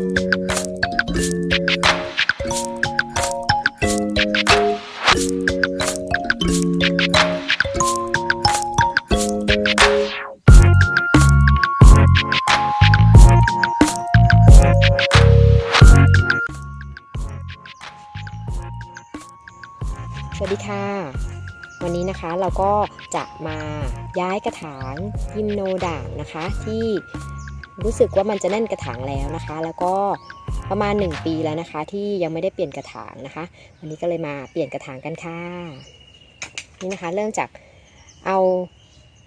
สวัสดีค่ะ วันนี้นะคะเราก็จะมาย้ายกระถางยิมโนด่างนะคะ ที่ รู้สึกว่ามันจะแน่นกระถางแล้วนะคะ แล้วก็ประมาณ 1 ปีแล้วนะคะ ที่ยังไม่ได้เปลี่ยนกระถางนะคะ วันนี้ก็เลยมาเปลี่ยนกระถางกันค่ะนี่นะคะ เริ่มจากเอา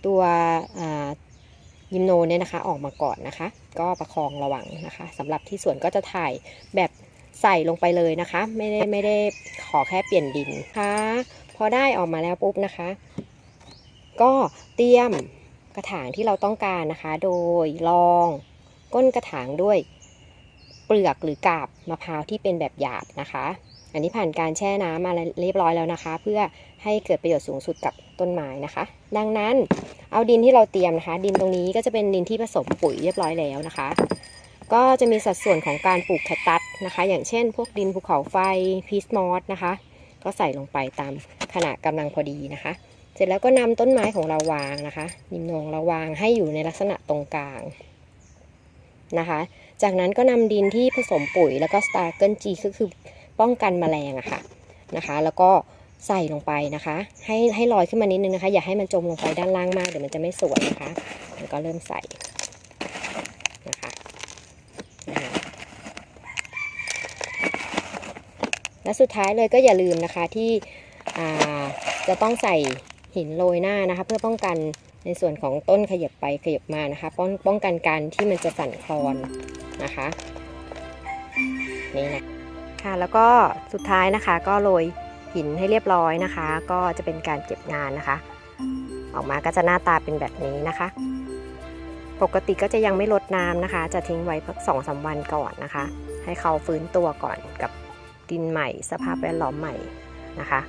ตัวยิมโนเนี่ยนะคะ ออกมาก่อนนะคะ ก็ประคองระวังนะคะสำหรับที่สวนก็จะถ่ายแบบใส่ลงไปเลยนะคะ ไม่ได้ไม่ได้ขอแค่เปลี่ยนดินค่ะพอได้ออกมาแล้วปุ๊บนะคะ ก็เตรียม กระถางที่เราต้องการนะคะ โดยรองก้นกระถางด้วยเปลือกหรือกาบมะพร้าวที่เป็นแบบหยาบนะคะ อันนี้ผ่านการแช่น้ำมาเรียบร้อยแล้วนะคะ เพื่อให้เกิดประโยชน์สูงสุดกับต้นไม้นะคะ ดังนั้นเอาดินที่เราเตรียมนะคะ ดินตรงนี้ก็จะเป็นดินที่ผสมปุ๋ยเรียบร้อยแล้วนะคะ ก็จะมีสัดส่วนของการปลูกแคคตัสนะคะ อย่างเช่น พวกดินภูเขาไฟพีสมอสนะคะ ก็ใส่ลงไปตามขนาดกำลังพอดีนะคะ เสร็จแล้วก็นำต้นไม้ของเราวางนะคะยิมนองเราวางให้อยู่ในลักษณะตรงกลางนะคะ จากนั้นก็นำดินที่ผสมปุ๋ยแล้วก็สตาร์เกิลจีก็คือป้องกันแมลงอะค่ะนะคะ แล้วก็ใส่ลงไปนะคะ ให้ให้ลอยขึ้นมานิดนึงนะคะ อย่าให้มันจมลงไปด้านล่างมากเดี๋ยวมันจะไม่สวยนะคะแล้วก็เริ่มใส่นะคะและสุดท้ายเลยก็อย่าลืมนะคะที่จะต้องใส่ หินโรยหน้านะคะ เพื่อป้องกันในส่วนของต้นขยับไปขยับมานะคะ ป้องป้องกันการที่มันจะสั่นคลอนนะคะนี่นะค่ะแล้วก็สุดท้ายนะคะ ก็โรยหินให้เรียบร้อยนะคะ ก็จะเป็นการเก็บงานนะคะ ออกมาก็จะหน้าตาเป็นแบบนี้นะคะ ปกติก็จะยังไม่ลดน้ำนะคะ จะทิ้งไว้สักสองสามวันก่อนนะคะ ให้เขาฟื้นตัวก่อนกับดินใหม่ สภาพแวดล้อมใหม่นะคะ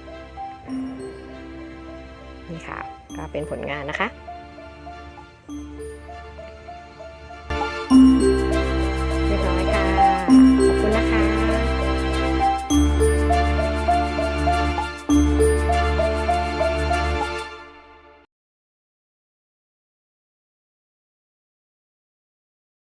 นี่ค่ะ ก็เป็นผลงานนะคะ